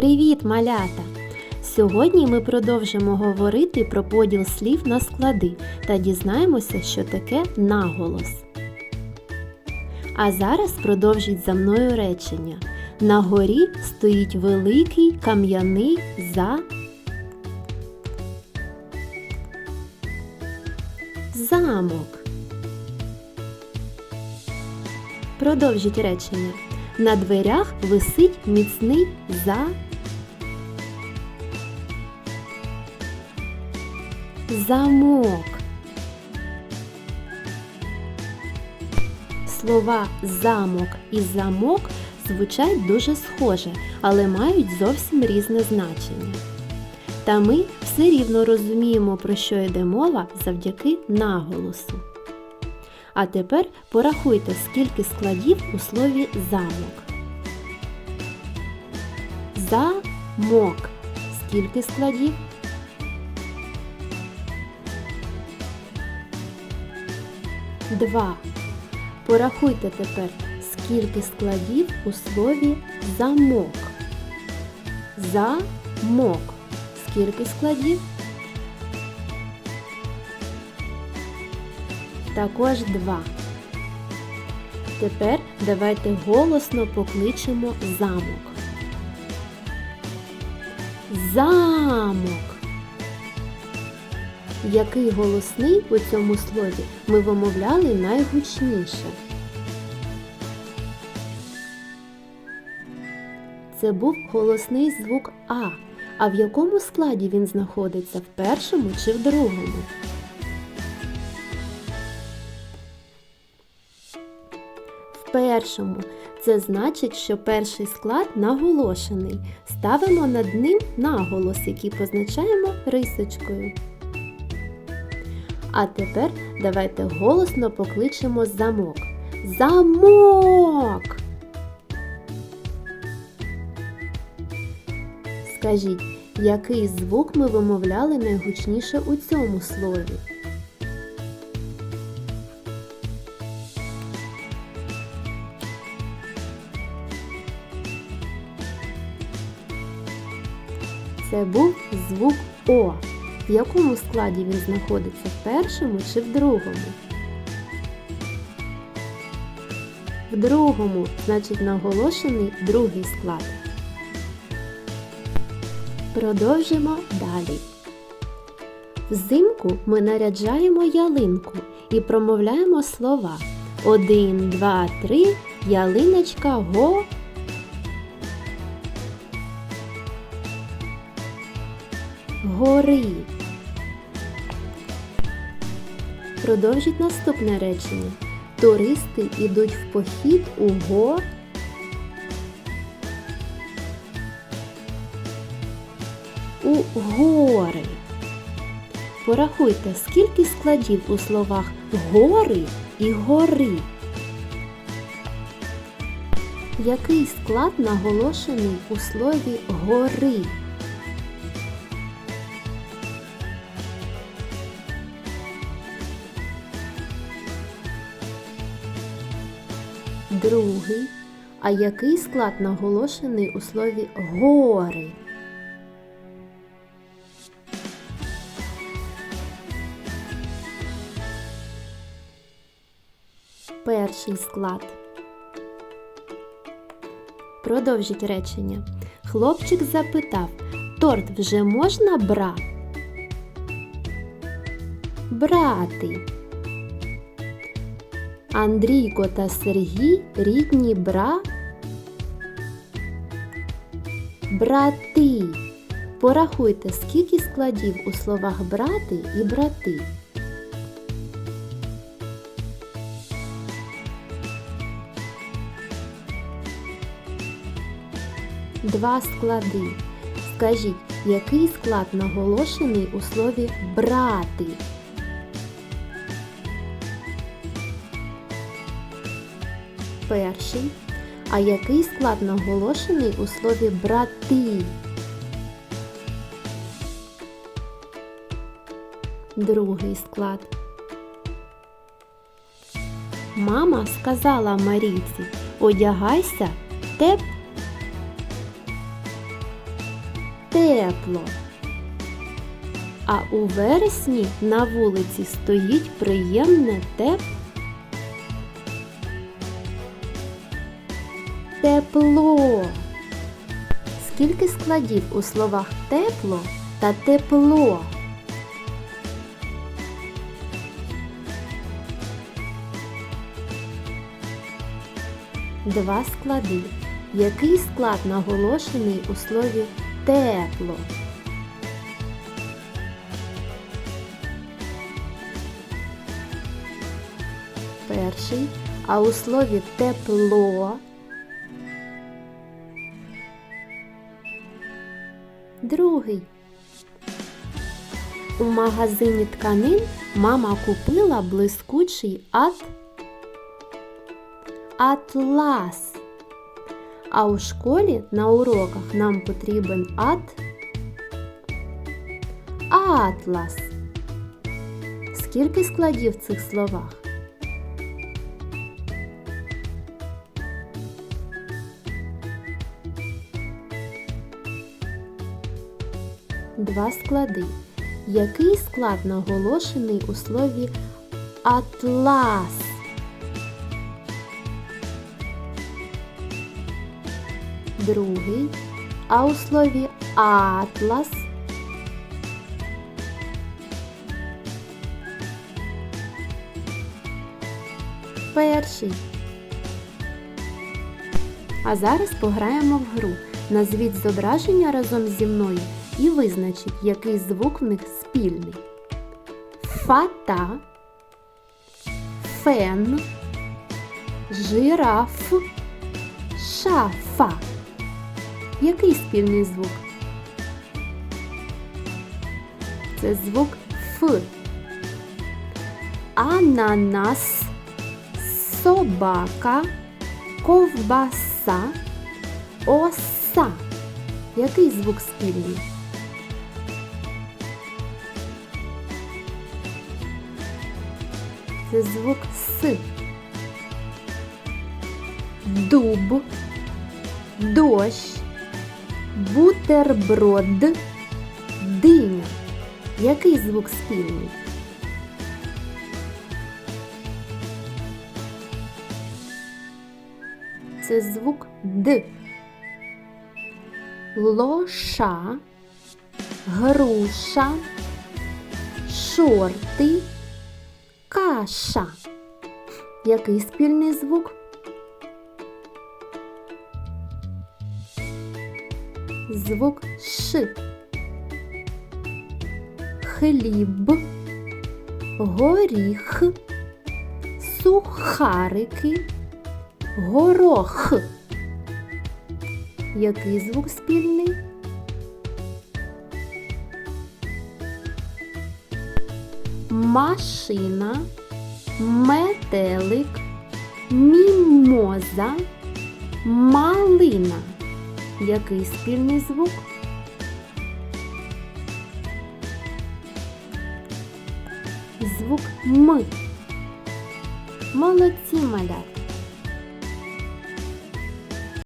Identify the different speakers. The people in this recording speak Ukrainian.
Speaker 1: Привіт, малята! Сьогодні ми продовжимо говорити про поділ слів на склади та дізнаємося, що таке наголос. А зараз продовжіть за мною речення. На горі стоїть великий кам'яний за. Замок. Продовжіть речення. На дверях висить міцний за. Замок. Слова замок і замок звучать дуже схоже, але мають зовсім різне значення. Та ми все рівно розуміємо, про що йде мова завдяки наголосу. А тепер порахуйте, скільки складів у слові замок. Замок. Скільки складів? Два. Порахуйте тепер, скільки складів у слові замок. Замок. Скільки складів? Також два. Тепер давайте голосно покличемо замок. Замок. Який голосний у цьому слові ми вимовляли найгучніше? Це був голосний звук А. А в якому складі він знаходиться? В першому чи в другому? В першому. Це значить, що перший склад наголошений. Ставимо над ним наголос, який позначаємо рисочкою. А тепер давайте голосно покличемо замок. Замок! Скажіть, який звук ми вимовляли найгучніше у цьому слові? Це був звук О. В якому складі він знаходиться в першому чи в другому? В другому, значить, наголошений другий склад. Продовжимо далі. Взимку ми наряджаємо ялинку і промовляємо слова. Один, два, три, ялиночка го. Гори. Продовжіть наступне речення. Туристи йдуть в похід у го. У гори. Порахуйте, скільки складів у словах гори і гори. Який склад наголошений у слові гори? Другий. А який склад наголошений у слові гори? Перший склад. Продовжіть речення. Хлопчик запитав, торт вже можна бра? Брати. Андрійко та Сергій рідні бра. Брати. Порахуйте, скільки складів у словах брати і брати. Два склади. Скажіть, який склад наголошений у слові брати? Перший. А який склад наголошений у слові брати? Другий склад. Мама сказала Марійці, одягайся теп. тепло. А у вересні на вулиці стоїть приємне теп... тепло. Скільки складів у словах тепло та тепло? Два склади. Який склад наголошений у слові тепло? Перший, а у слові тепло другий. У магазині тканин мама купила блискучий ат... атлас. А у школі на уроках нам потрібен ат... атлас. Скільки складів в цих словах? Два склади. Який склад наголошений у слові атлас? Другий. А у слові атлас перший. А зараз пограємо в гру. Назвіть зображення разом зі мною і визначіть, який звук в них спільний. Фата, фен, жираф, шафа. Який спільний звук? Це звук Ф. Ананас, собака, ковбаса, оса. Який звук спільний? Це звук С. Дуб, дощ, бутерброд, диня. Який звук спільний? Це звук Д. Лоша, груша, шорти, каша. Який спільний звук? Звук Ш. Хліб, горіх, сухарики, горох. Який звук спільний? Машина, метелик, мімоза, малина. Який спільний звук? Звук М. Молодці малятка.